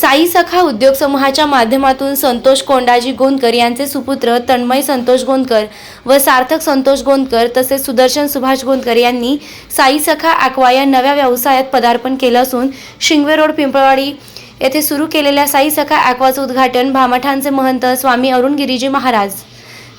साई सखा उद्योग समूहाच्या माध्यमातून संतोष कोंडाजी गोंदकर यांचे सुपुत्र तन्मय संतोष गोंदकर व सार्थक संतोष गोंदकर तसेच सुदर्शन सुभाष गोंदकर यांनी साई सखा अक्वा या नव्या व्यवसायात पदार्पण केलं असून शिंगवे रोड पिंपळवाडी येथे सुरू केलेल्या साई सखा ॲक्वाचं उद्घाटन भामठांचे महंत स्वामी अरुण गिरीजी महाराज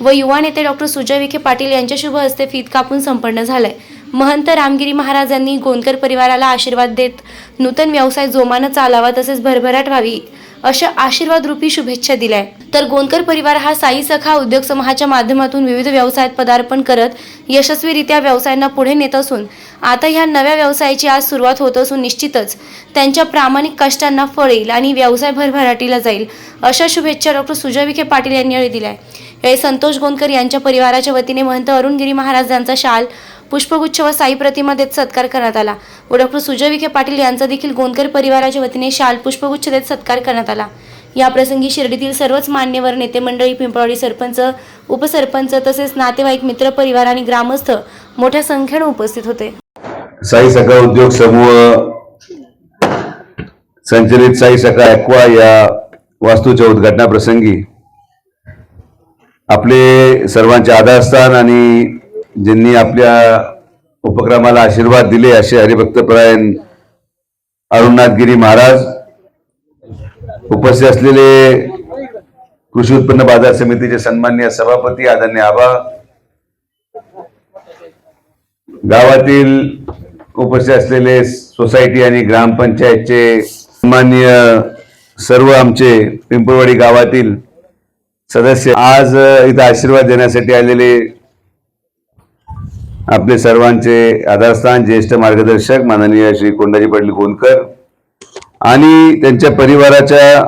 व युवा नेते डॉक्टर सुजय विखे पाटील यांच्या शुभ हस्ते फीत कापून संपन्न झालंय. महंत रामगिरी महाराजांनी गोंदकर परिवाराला आशीर्वाद देत नूतन व्यवसाय जोमानं चालावा तसेच भरभराट व्हावी अशा आशीर्वाद रूपी शुभेच्छा दिल्या तर गोंदकर परिवार हा साई सखा उद्योग समूहाच्या माध्यमातून विविध व्यवसायात पदार्पण करत यशस्वीरित्या व्यवसायांना पुढे नेत असून आता ह्या नव्या व्यवसायाची आज सुरुवात होत असून निश्चितच त्यांच्या प्रामाणिक कष्टांना फळ येईल आणि व्यवसाय भरभराटीला जाईल अशा शुभेच्छा डॉक्टर सुजय विखे पाटील यांनी दिल्या यावेळी संतोष गोंदकर यांच्या परिवाराच्या वतीने महंत अरुणगिरी महाराजांचा शाल पुष्पगुच्छ व साई प्रतिमा देत सत्कार करण्यात आला. व डॉक्टर सुजय विखे पाटील यांचा देखील गोंदकर परिवाराच्या वतीने शाल पुष्पगुच्छ देत सत्कार करण्यात आला. या प्रसंगी शिर्डीतील सर्वच मान्यवर नेते मंडळी पिंपळवाडी सरपंच उपसरपंच तसेच नातेवाईक मित्र परिवार आणि ग्रामस्थ मोठ्या संख्येने उपस्थित होते. साई सखा उद्योग समूह संचलित साई सखा ॲक्वा या वास्तूच्या उद्घाटनाप्रसंगी आपले सर्वांचे आधारस्थान आणि ज्यांनी आपल्या उपक्रमाला आशीर्वाद दिले असे हरिभक्तपरायण अरुणनाथगिरी महाराज उपस्थित असलेले कृषी उत्पन्न बाजार समितीचे सन्मान्य सभापती आदरणीय आबा गावातील उपस्थित असलेले सोसायटी आणि ग्रामपंचायतचे सन्मान्य सर्व आमचे पिंपळवाडी गावातील सदस्य आज इथं आशीर्वाद देण्यासाठी आलेले आपले सर्वांचे आधारस्थान ज्येष्ठ मार्गदर्शक माननीय श्री कोंडाजी पाटील कोणकर आणि त्यांच्या परिवाराच्या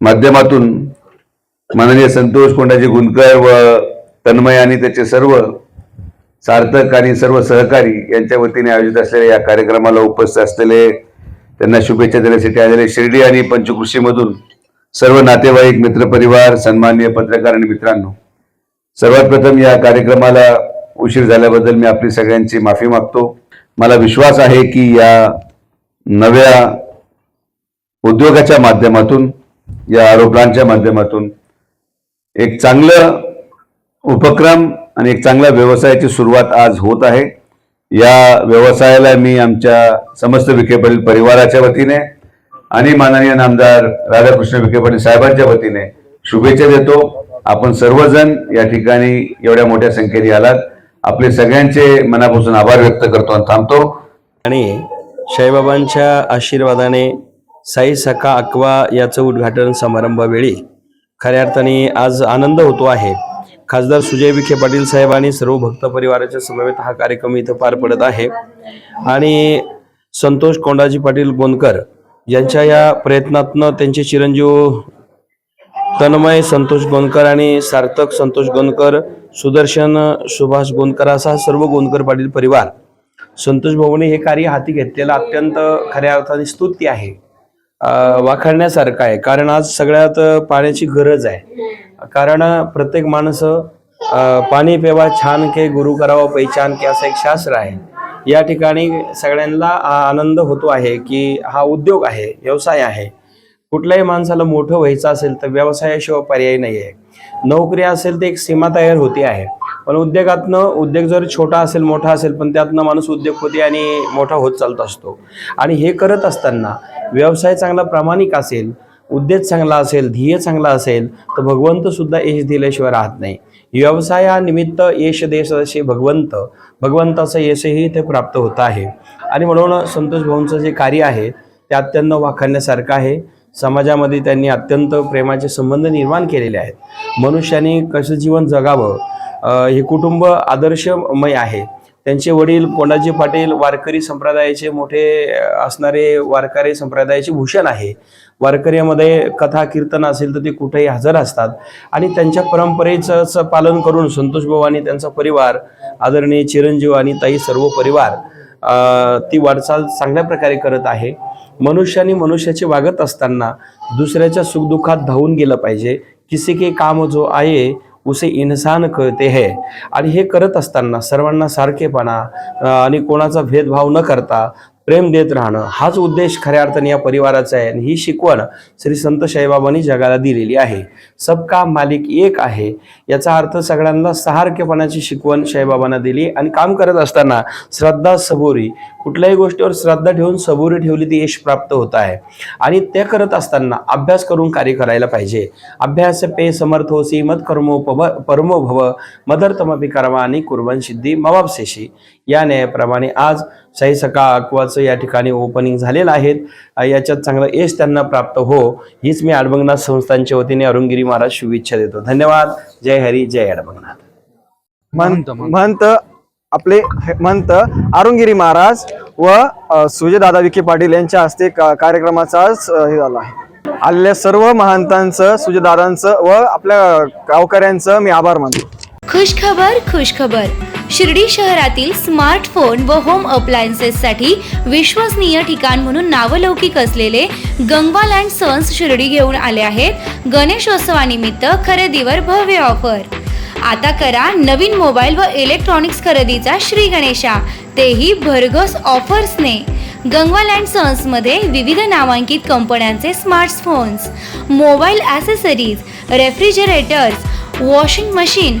माध्यमातून माननीय संतोष कोंडाजी गुणकर व तन्मय आणि त्याचे सर्व सार्थक आणि सर्व सहकारी यांच्या वतीने आयोजित असलेल्या या कार्यक्रमाला उपस्थित असलेले त्यांना शुभेच्छा देण्यासाठी आलेले शिर्डी आणि पंचकृषीमधून सर्व नातेवाईक मित्रपरिवार सन्माननीय पत्रकार आणि मित्रांनो सर्वात प्रथम या कार्यक्रमाला उशीर झाल्याबद्दल मी आपली सगळ्यांची माफी मागतो. मला विश्वास आहे की या नव्या उद्योगाच्या माध्यमातून या आरोपांच्या माध्यमातून एक चांगलं उपक्रम आणि एक चांगल्या व्यवसायाची सुरुवात आज होत आहे. या व्यवसायाला मी आमच्या समस्त विखे पाटील परिवाराच्या वतीने आणि माननीय नामदार राधाकृष्ण विखे पाटील साहेबांच्या वतीने शुभेच्छा देतो. आपण सर्वजण या ठिकाणी एवढ्या मोठ्या संख्येने आलात. आपले सगळ्यांचे मनापासून आभार व्यक्त करतो आणि थांबतो. आणि साईबाबांच्या आशीर्वादाने साई सखा अक्वा याचं उद्घाटन समारंभावेळी खऱ्या अर्थाने आज आनंद होतो आहे. खासदार सुजय विखे पाटील साहेब आणि सर्व भक्त परिवाराच्या समवेत हा कार्यक्रम इथं पार पडत आहे. आणि संतोष कोंडाजी पाटील गोंदकर यांच्या या प्रयत्नातनं त्यांचे चिरंजीव तन्मय संतोष गोंदकर आणि सार्थक संतोष गोंदकर सुदर्शन सुभाष गोंदकर असा सर्व गोंदकर पाटील परिवार संतोष भाऊने हे कार्य हाती घेतलेलं अत्यंत खऱ्या अर्थाने स्तुती आहे. अं, वाखाणण्यासारखं आहे. कारण आज सगळ्यात पाण्याची गरज आहे. कारण प्रत्येक माणसं पाणी पेवा छान के गुरु करावा पहिचान के असं एक शास्त्र आहे. या ठिकाणी सगळ्यांना आनंद होतो आहे की हा उद्योग आहे व्यवसाय आहे. कुठल्याही माणसाला मोठं व्हायचं असेल तर व्यवसायाशिवाय पर्याय नाही आहे नोकरी असेल तर एक सीमा तयार होती आहे. पण उद्योगातनं उद्योग जर छोटा असेल मोठा असेल पण त्यातनं माणूस उद्योगपती आणि मोठा होत चालत असतो. आणि हे करत असताना व्यवसाय चांगला प्रामाणिक असेल उद्योग चांगला असेल ध्येय चांगला असेल तर भगवंत सुद्धा यश दिल्याशिवाय राहत नाही. व्यवसायानिमित्त यश देश असे भगवंत भगवंताचं यशही ते प्राप्त होत आहे. आणि म्हणून संतोष भाऊंचं जे कार्य आहे ते अत्यंत वाखाण्यासारखं आहे. समाजामध्ये त्यांनी अत्यंत प्रेमाचे संबंध निर्माण केलेले आहेत. मनुष्याने कसं जीवन जगावं हे कुटुंब आदर्शमय आहे. त्यांचे वडील कोंडाजी पाटील वारकरी संप्रदायाचे मोठे असणारे वारकरी संप्रदायाचे भूषण आहे. वारकऱ्यामध्ये कथा कीर्तन असेल तर ते कुठेही हजर असतात. आणि त्यांच्या परंपरेचं पालन करून संतोष भाऊ आणि त्यांचा परिवार आदरणीय चिरंजीव आणि ताई सर्व परिवार ती वाटचाल चांगल्या प्रकारे करत आहे. मनुष्याने मनुष्याचे वागत असताना दुसऱ्याच्या सुखदुःखात धावून गेलं पाहिजे. किसी के काम जो आहे उसे इन्सान कळते है. आणि हे करत असताना सर्वांना सारखेपणा आणि कोणाचा भेदभाव न करता प्रेम देत राहणं हाच उद्देश खऱ्या अर्थाने या परिवाराचा आहे. आणि ही शिकवण श्री संत साईबाबांनी जगाला दिलेली आहे. सबका मालिक एक आहे. याचा अर्थ सगळ्यांना सहारकेपणाची शिकवण साईबाबांना दिली. आणि काम करत असताना श्रद्धा सबोरी कुठल्याही गोष्टीवर श्रद्धा ठेवून सबोरी ठेवली ती यश प्राप्त होत आहे. आणि ते करत असताना अभ्यास करून कार्य करायला पाहिजे. अभ्यास पे समर्थ मत कर्मो पव परमो भव मदरतमपि कर्मा आणि कुर्बन सिद्धी मवापसेशी या न्यायाप्रमाणे आज शाही सका अक्वाचं या ठिकाणी ओपनिंग झालेलं आहे याच्यात चांगलं यश त्यांना प्राप्त हो हीच मी अडबंगनाथ संस्थांच्या वतीने अरुणगिरी महाराज शुभेच्छा देतो. धन्यवाद. जय हरी जय अडबंगनाथ महंत महंत आपले महंत अरुणगिरी महाराज व सुजयदादा विखे पाटील यांच्या हस्ते कार्यक्रमाचा हे झाला आहे. आलेल्या सर्व महंतांचं सुजयदादांचं व आपल्या गावकऱ्यांचं मी आभार मानतो. खुशखबर खुशखबर. शिर्डी शहरातील स्मार्टफोन व होम अप्लायन्सेससाठी विश्वसनीय ठिकाण म्हणून नावलौकिक असलेले गंगवाल अँड सन्स शिर्डी घेऊन आले आहेत. गणेशोत्सवानिमित्त खरेदीवर भव्य ऑफर. आता करा नवीन मोबाईल व इलेक्ट्रॉनिक्स खरेदीचा श्री गणेशा. तेही भरघोस ऑफर्सने. गंगवाल अँड सन्समध्ये विविध नामांकित कंपन्यांचे smartphones mobile accessories refrigerators washing machine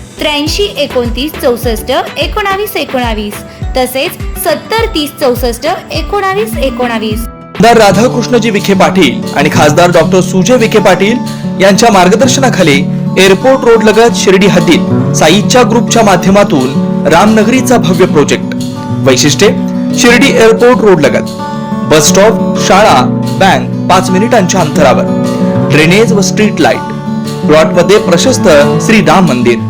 त्र्याऐंशी एकोणतीस चौसष्ट एकोणावीस एकोणावीस. तसेच सत्तर तीस चौसष्ट एकोणावीस एकोणावीस. आमदार राधाकृष्णजी विखे पाटील आणि खासदार डॉक्टर सुजय विखे पाटील यांच्या मार्गदर्शनाखाली एअरपोर्ट रोड लगत शिर्डी हद्दीत साईच्या ग्रुपच्या माध्यमातून रामनगरीचा भव्य प्रोजेक्ट. वैशिष्ट्ये शिर्डी एअरपोर्ट रोड लगत. बस स्टॉप शाळा बँक पाच मिनिटांच्या अंतरावर. ड्रेनेज व स्ट्रीट लाइट. प्लॉटमध्ये प्रशस्त श्री राम मंदिर.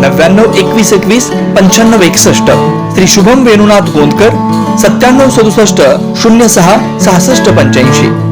नव्याण्णव एकवीस एकवीस पंच्याण्णव एकसष्ट. श्री शुभम वेणुनाथ गोंदकर सत्त्याण्णव सदुसष्ट शून्य सहा सहासष्ट पंच्याऐंशी.